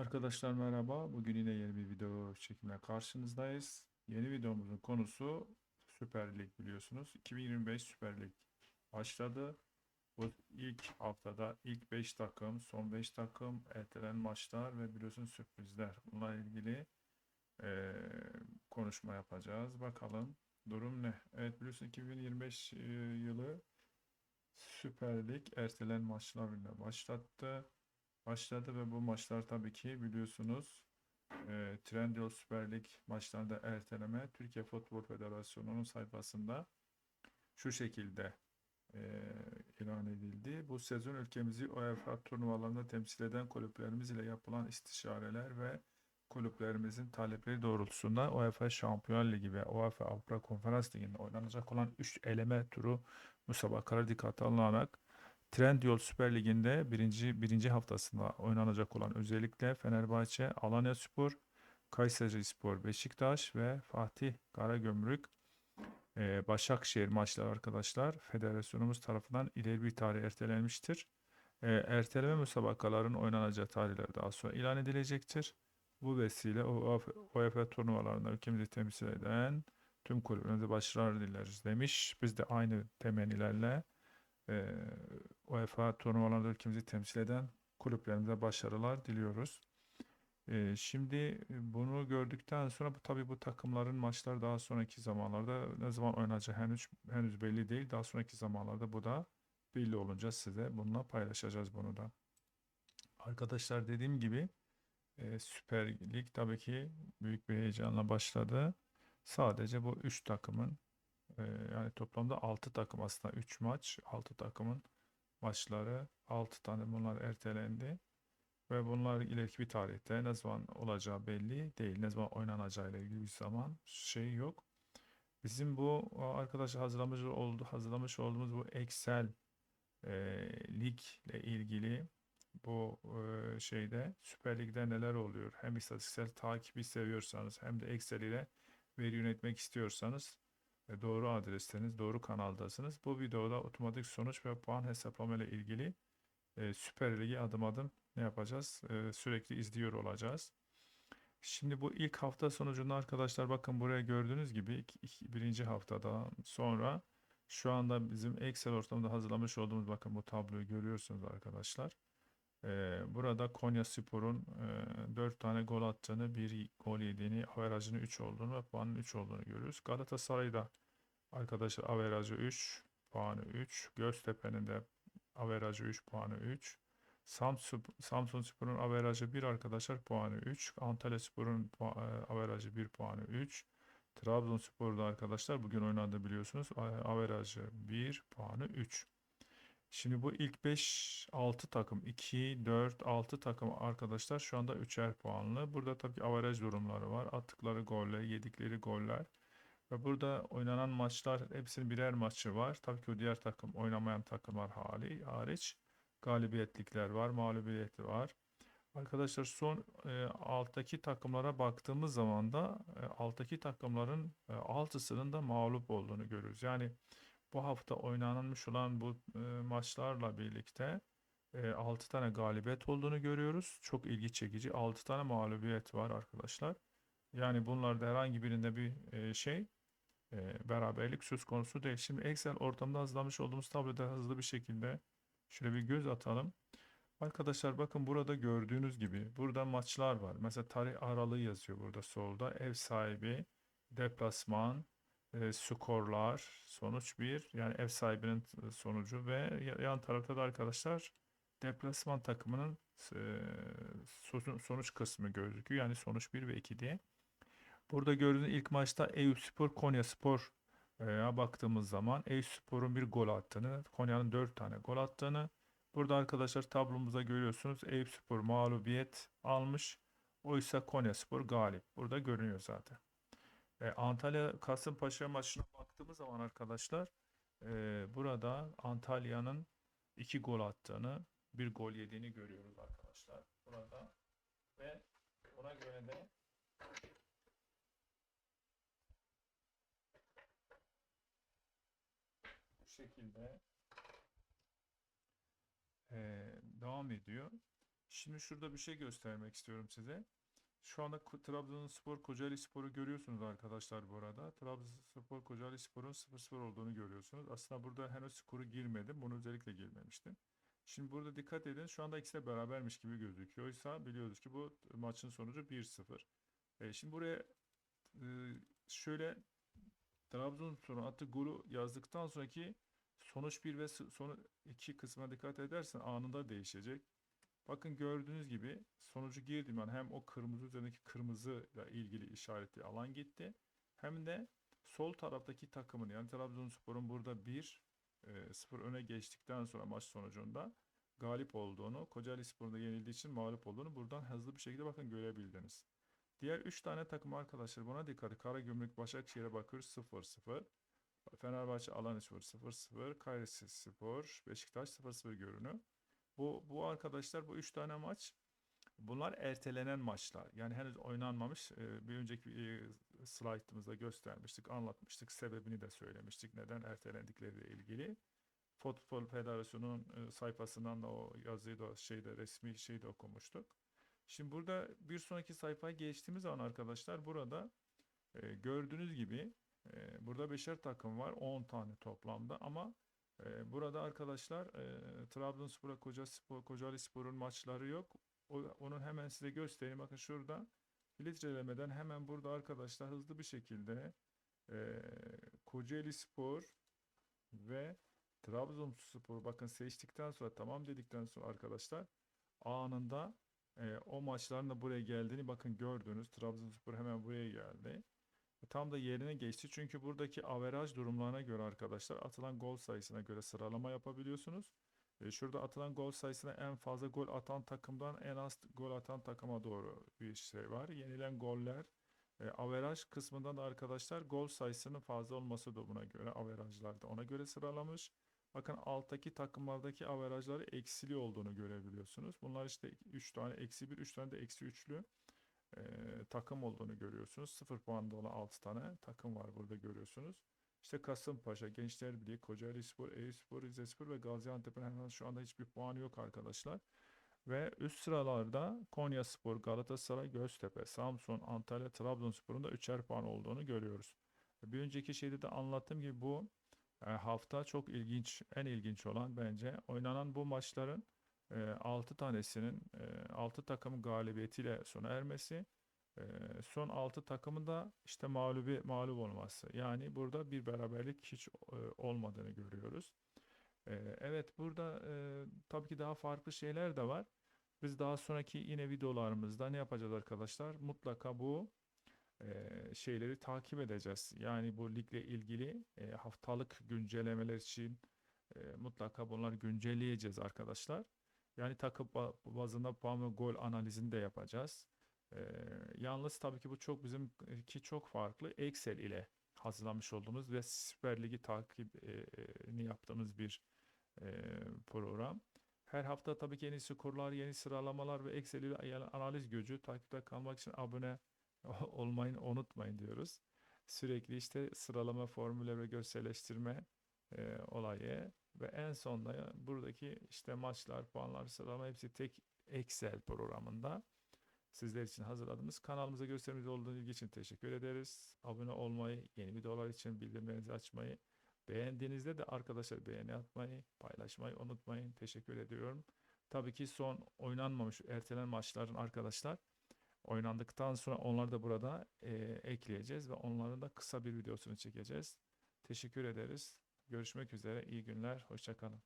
Arkadaşlar merhaba. Bugün yine yeni bir video çekimle karşınızdayız. Yeni videomuzun konusu Süper Lig biliyorsunuz. 2025 Süper Lig başladı. Bu ilk haftada ilk 5 takım, son 5 takım, ertelenen maçlar ve biliyorsunuz sürprizler. Bununla ilgili eee, konuşma yapacağız. Bakalım durum ne? Evet biliyorsun 2025 eee, yılı Süper Lig ertelenen maçlarıyla başlattı başladı ve bu maçlar tabii ki biliyorsunuz e, Trendyol Süper Lig maçlarında erteleme Türkiye Futbol Federasyonu'nun sayfasında şu şekilde e, ilan edildi. Bu sezon ülkemizi UEFA turnuvalarında temsil eden kulüplerimiz ile yapılan istişareler ve kulüplerimizin talepleri doğrultusunda UEFA Şampiyon Ligi ve UEFA Avrupa Konferans Ligi'nde oynanacak olan 3 eleme turu müsabakaları dikkate alınarak Trendyol Süper Ligi'nde birinci, birinci haftasında oynanacak olan özellikle Fenerbahçe, Alanyaspor, Kayserispor, Beşiktaş ve Fatih Karagümrük e, Başakşehir maçları arkadaşlar federasyonumuz tarafından ileri bir tarih ertelenmiştir. E, erteleme müsabakaların oynanacağı tarihler daha sonra ilan edilecektir. Bu vesile UEFA turnuvalarında ülkemizi temsil eden tüm kulüplerimize başarılar dileriz demiş. Biz de aynı temennilerle e, UEFA turnuvalarında ülkemizi temsil eden kulüplerimize başarılar diliyoruz. E, şimdi bunu gördükten sonra bu tabii bu takımların maçları daha sonraki zamanlarda ne zaman oynayacağı henüz henüz belli değil. Daha sonraki zamanlarda bu da belli olunca size bununla paylaşacağız bunu da. Arkadaşlar dediğim gibi e, Süper Lig tabii ki büyük bir heyecanla başladı. Sadece bu 3 takımın e, yani toplamda 6 takım aslında 3 maç 6 takımın maçları 6 tane bunlar ertelendi. Ve bunlar ileriki bir tarihte ne zaman olacağı belli değil. Ne zaman oynanacağı ile ilgili bir zaman şey yok. Bizim bu arkadaşlar hazırlamış oldu hazırlamış olduğumuz bu Excel e, lig ile ilgili bu e, şeyde Süper Lig'de neler oluyor? Hem istatistiksel takibi seviyorsanız hem de Excel ile veri yönetmek istiyorsanız e, doğru adresteniz, doğru kanaldasınız. Bu videoda otomatik sonuç ve puan hesaplama ile ilgili e, Süper Lig'i adım adım ne yapacağız? E, sürekli izliyor olacağız. Şimdi bu ilk hafta sonucunda arkadaşlar bakın buraya gördüğünüz gibi iki, iki- birinci haftada sonra şu anda bizim Excel ortamında hazırlamış olduğumuz bakın bu tabloyu görüyorsunuz arkadaşlar. Ee, burada Konyaspor'un e, 4 tane gol attığını, 1 gol yediğini, averajının 3 olduğunu ve puanın 3 olduğunu görüyoruz. Galatasaray'da arkadaşlar averajı 3, puanı 3. Göztepe'nin de averajı 3, puanı 3. Samsun, Samsun Spor'un averajı 1 arkadaşlar puanı 3. Antalya Spor'un e, averajı 1 puanı 3. Trabzonspor'da arkadaşlar bugün oynadı biliyorsunuz. Averajı 1 puanı 3. Şimdi bu ilk 5-6 takım 2, 4, 6 takım arkadaşlar şu anda 3'er puanlı. Burada tabii averaj durumları var. Attıkları goller, yedikleri goller. Ve burada oynanan maçlar hepsinin birer maçı var. Tabii ki o diğer takım oynamayan takımlar hali hariç galibiyetlikler var, mağlubiyeti var. Arkadaşlar son e, alttaki takımlara baktığımız zaman da e, alttaki takımların e, altısının da mağlup olduğunu görüyoruz. Yani bu hafta oynanmış olan bu e, maçlarla birlikte e, 6 tane galibiyet olduğunu görüyoruz. Çok ilgi çekici. 6 tane mağlubiyet var arkadaşlar. Yani bunlarda herhangi birinde bir e, şey e, beraberlik söz konusu değil. Şimdi Excel ortamda hazırlamış olduğumuz tabloda hızlı bir şekilde şöyle bir göz atalım. Arkadaşlar bakın burada gördüğünüz gibi burada maçlar var. Mesela tarih aralığı yazıyor burada solda. Ev sahibi, deplasman, e, skorlar, sonuç 1 yani ev sahibinin sonucu ve ya- yan tarafta da arkadaşlar deplasman takımının e, sonuç, kısmı gözüküyor. Yani sonuç 1 ve 2 diye. Burada gördüğünüz ilk maçta Eyüpspor Konyaspor e, baktığımız zaman Eyüpspor'un bir gol attığını, Konya'nın 4 tane gol attığını Burada arkadaşlar tablomuzda görüyorsunuz Eyüpspor mağlubiyet almış. Oysa Konyaspor galip. Burada görünüyor zaten. E, Antalya Kasımpaşa maçına baktığımız zaman arkadaşlar e, burada Antalya'nın iki gol attığını, bir gol yediğini görüyoruz arkadaşlar. Burada ve buna göre de bu şekilde e, devam ediyor. Şimdi şurada bir şey göstermek istiyorum size. Şu anda Trabzonspor Kocaeli Spor'u görüyorsunuz arkadaşlar bu arada. Trabzonspor Kocaeli Spor'un 0-0 olduğunu görüyorsunuz. Aslında burada henüz skoru girmedim. Bunu özellikle girmemiştim. Şimdi burada dikkat edin. Şu anda ikisi de berabermiş gibi gözüküyor. Oysa biliyoruz ki bu maçın sonucu 1-0. E, şimdi buraya e, şöyle Trabzonspor'un attığı golü yazdıktan sonraki sonuç 1 ve sonu 2 kısmına dikkat edersen anında değişecek. Bakın gördüğünüz gibi sonucu girdim yani hem o kırmızı üzerindeki kırmızıyla ilgili işaretli alan gitti. Hem de sol taraftaki takımın yani Trabzonspor'un burada 1 0 öne geçtikten sonra maç sonucunda galip olduğunu, Kocaeli Spor'un da yenildiği için mağlup olduğunu buradan hızlı bir şekilde bakın görebildiniz. Diğer 3 tane takım arkadaşlar buna dikkat. Karagümrük Başakşehir'e bakıyoruz 0-0. Fenerbahçe Alanyaspor 0-0. Kayserispor Beşiktaş 0-0 görünüyor. Bu, bu arkadaşlar bu 3 tane maç bunlar ertelenen maçlar. Yani henüz oynanmamış. Ee, bir önceki e, slaytımızda göstermiştik, anlatmıştık. Sebebini de söylemiştik. Neden ertelendikleriyle ilgili. Futbol Federasyonu'nun e, sayfasından da o yazıyı da şeyde resmi şeyde okumuştuk. Şimdi burada bir sonraki sayfaya geçtiğimiz zaman arkadaşlar burada e, gördüğünüz gibi e, burada beşer takım var 10 tane toplamda ama e, burada arkadaşlar e, Trabzonspor, Kocaspor, Kocaeli Spor'un maçları yok. O, onu hemen size göstereyim. Bakın şurada filtrelemeden hemen burada arkadaşlar hızlı bir şekilde e, Kocaeli Spor ve Trabzonspor bakın seçtikten sonra tamam dedikten sonra arkadaşlar anında e, o maçların da buraya geldiğini bakın gördünüz. Trabzonspor hemen buraya geldi. Tam da yerine geçti. Çünkü buradaki averaj durumlarına göre arkadaşlar atılan gol sayısına göre sıralama yapabiliyorsunuz. E, şurada atılan gol sayısına en fazla gol atan takımdan en az gol atan takıma doğru bir şey var. Yenilen goller e, averaj kısmından da arkadaşlar gol sayısının fazla olması da buna göre averajlarda ona göre sıralamış. Bakın alttaki takımlardaki averajları eksili olduğunu görebiliyorsunuz. Bunlar işte 3 tane eksi 1, 3 tane de eksi 3'lü e, takım olduğunu görüyorsunuz. 0 puanda olan 6 tane takım var burada görüyorsunuz. İşte Kasımpaşa, Gençler Birliği, Kocaeli Spor, Eyüpspor, Rizespor ve Gaziantep'in hemen şu anda hiçbir puanı yok arkadaşlar. Ve üst sıralarda Konyaspor, Galatasaray, Göztepe, Samsun, Antalya, Trabzonspor'un da üçer puan olduğunu görüyoruz. Bir önceki şeyde de anlattığım gibi bu hafta çok ilginç, en ilginç olan bence oynanan bu maçların 6 tanesinin 6 takımın galibiyetiyle sona ermesi, e, son 6 takımın da işte mağlubi mağlup olması. Yani burada bir beraberlik hiç e, olmadığını görüyoruz. E, Evet burada e, tabii ki daha farklı şeyler de var. Biz daha sonraki yine videolarımızda ne yapacağız arkadaşlar? Mutlaka bu e, şeyleri takip edeceğiz. Yani bu ligle ilgili e, haftalık güncellemeler için e, mutlaka bunları güncelleyeceğiz arkadaşlar. Yani takım ba- bazında puan ve gol analizini de yapacağız. E, yalnız tabii ki bu çok bizimki çok farklı. Excel ile hazırlamış olduğumuz ve Süper Lig'i takibini yaptığımız bir e, program. Her hafta tabii ki yeni skorlar, yeni sıralamalar ve Excel ile analiz gücü takipte kalmak için abone olmayın unutmayın diyoruz. Sürekli işte sıralama formülleri ve görselleştirme e, olayı ve en sonda buradaki işte maçlar, puanlar, sıralama hepsi tek Excel programında sizler için hazırladığımız kanalımıza gösterimiz olduğu ilgi için teşekkür ederiz. Abone olmayı, yeni videolar için bildirimlerinizi açmayı, beğendiğinizde de arkadaşlar beğeni atmayı, paylaşmayı unutmayın. Teşekkür ediyorum. Tabii ki son oynanmamış, ertelenen maçların arkadaşlar oynandıktan sonra onları da burada e, ekleyeceğiz ve onların da kısa bir videosunu çekeceğiz. Teşekkür ederiz. Görüşmek üzere. İyi günler. Hoşça kalın.